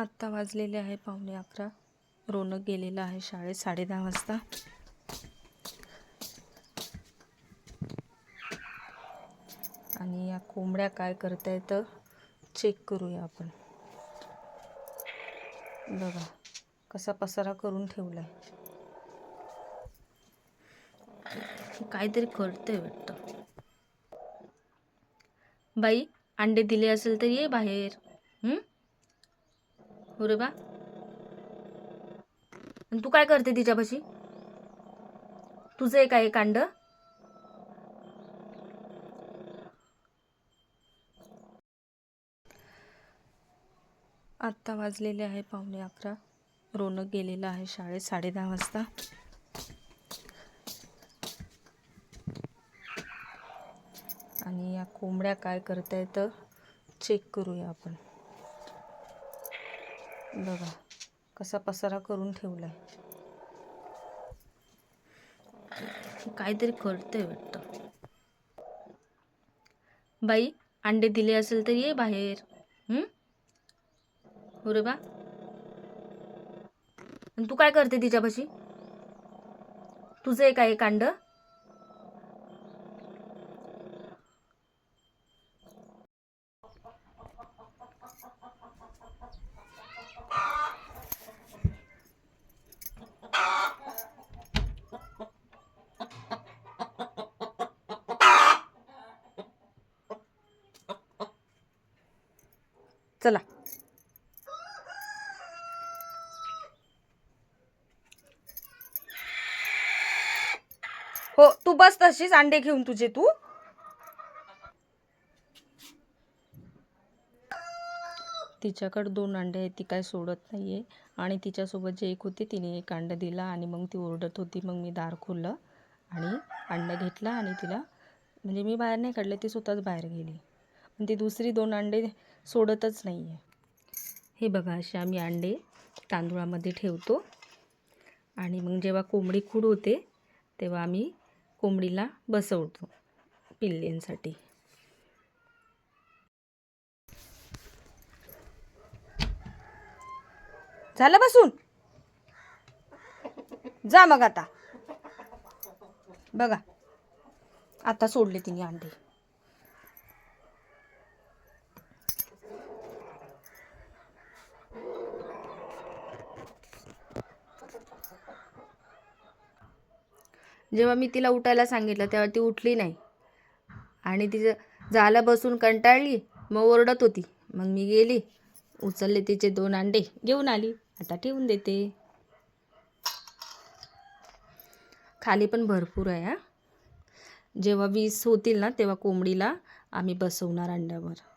आत्ता वाजलेले आहे पावणे अकरा. रोनक गेलेला आहे शाळेत साडे दहा वाजता. आणि या कोंबड्या काय करतायत चेक करूया आपण. बघा कसा पसारा करून ठेवला आहे काहीतरी करते वाटतं. बाई अंडे दिले असेल तर ये बाहेर. हं? हो रे बा. आणि तू काय करते तिच्यापाशी? तुझं आहे काय आत्ता वाजलेले आहे पावणे अकरा. रोनक गेलेला आहे शाळेत साडे दहा वाजता. आणि या कोंबड्या काय करतायत चेक करूया आपण. बघा कसा पसारा करून ठेवलाय. काहीतरी करतंय वाटतं. बाई अंडे दिले असेल तर ये बाहेर. हं? हो रे बा. आणि तू काय करते तिच्यापाशी? तुझं एक आहे कांड चला. हो तू बस तशीच अंडे घेऊन तुझे तू. तिच्याकडे दोन अंडे आहेत ती काय सोडत नाही आहे आणि तिच्यासोबत जे एक होते तिने एक अंडं दिला आणि मग ती ओरडत होती मग मी दार खोललं आणि अंडं घेतलं आणि तिला म्हणजे मी बाहेर नाही काढलं ती स्वतःच बाहेर गेली. आणि ती दुसरी दोन अंडे सोडतच नाही आहे हे बघा असे आम्ही अंडे तांदूळामध्ये ठेवतो. आणि मग जेव्हा कोंबडी खूड होते तेव्हा आम्ही कोंबडीला बसवतो पिल्लेंसाठी. झालं बसून? जा मग आता. बघा आता सोडले तिने अंडे. जेव्हा मी तिला उठायला सांगितलं तेव्हा ती उठली नाही. आणि तिचं झालं बसून कंटाळली मग ओरडत होती. मग मी गेली उचलले तिचे दोन अंडे घेऊन आली. आता ठेवून देते. खाली पण भरपूर आहे हा. जेव्हा वीस होतील ना तेव्हा कोंबडीला आम्ही बसवणार अंड्यावर.